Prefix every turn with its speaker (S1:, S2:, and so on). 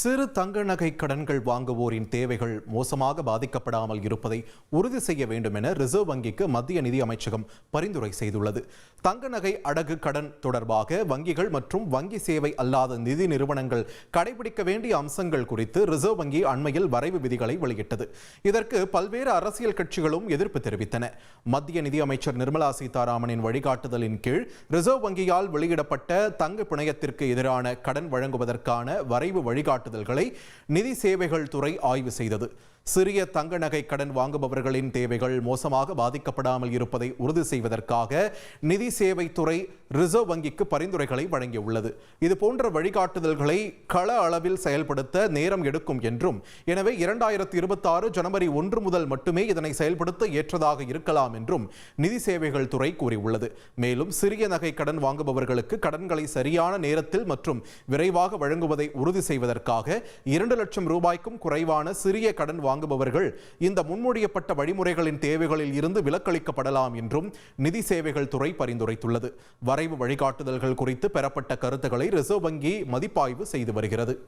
S1: சிறு தங்க நகை கடன்கள் வாங்குவோரின் தேவைகள் மோசமாக பாதிக்கப்படாமல் இருப்பதை உறுதி செய்ய வேண்டும் என ரிசர்வ் வங்கிக்கு மத்திய நிதி அமைச்சகம் பரிந்துரை செய்துள்ளது. தங்க நகை அடகு கடன் தொடர்பாக வங்கிகள் மற்றும் வங்கி சேவை அல்லாத நிதி நிறுவனங்கள் கடைபிடிக்க வேண்டிய அம்சங்கள் குறித்து ரிசர்வ் வங்கி அண்மையில் வரைவு விதிகளை வெளியிட்டது. இதற்கு பல்வேறு அரசியல் கட்சிகளும் எதிர்ப்பு தெரிவித்தன. மத்திய நிதி அமைச்சர் நிர்மலா சீதாராமனின் வழிகாட்டுதலின் கீழ் ரிசர்வ் வங்கியால் வெளியிடப்பட்ட தங்க பிணையத்திற்கு எதிரான கடன் வழங்குவதற்கான வரைவு வழிகாட்டுதல்களை நிதி சேவைகள் துறை ஆய்வு செய்தது. சிறிய தங்க நகை கடன் வாங்குபவர்களின் தேவைகள் மோசமாக பாதிக்கப்படாமல் இருப்பதை உறுதி செய்வதற்காக நிதி சேவை துறை ரிசர்வ் வங்கிக்கு பரிந்துரைகளை வழங்கியுள்ளது. இதுபோன்ற வழிகாட்டுதல்களை கள அளவில் செயல்படுத்த நேரம் எடுக்கும் என்றும் எனவே இரண்டாயிரத்தி இருபத்தாறு ஜனவரி ஒன்று முதல் மட்டுமே இதனை செயல்படுத்த ஏற்றதாக இருக்கலாம் என்றும் நிதி சேவைகள் துறை கூறியுள்ளது. மேலும் சிறிய நகை கடன் வாங்குபவர்களுக்கு கடன்களை சரியான நேரத்தில் மற்றும் விரைவாக வழங்குவதை உறுதி செய்வதற்காக இரண்டு லட்சம் ரூபாய்க்கும் குறைவான சிறிய கடன் வாங்குபவர்கள் இந்த முன்மொழியப்பட்ட வழிமுறைகளின் தேவைகளில் இருந்து விலக்களிக்கப்படலாம் என்றும் நிதி சேவைகள் துறை பரிந்துரைத்துள்ளது. வரைவு வழிகாட்டுதல்கள் குறித்து பெறப்பட்ட கருத்துக்களை ரிசர்வ் வங்கி மதிப்பாய்வு செய்து வருகிறது.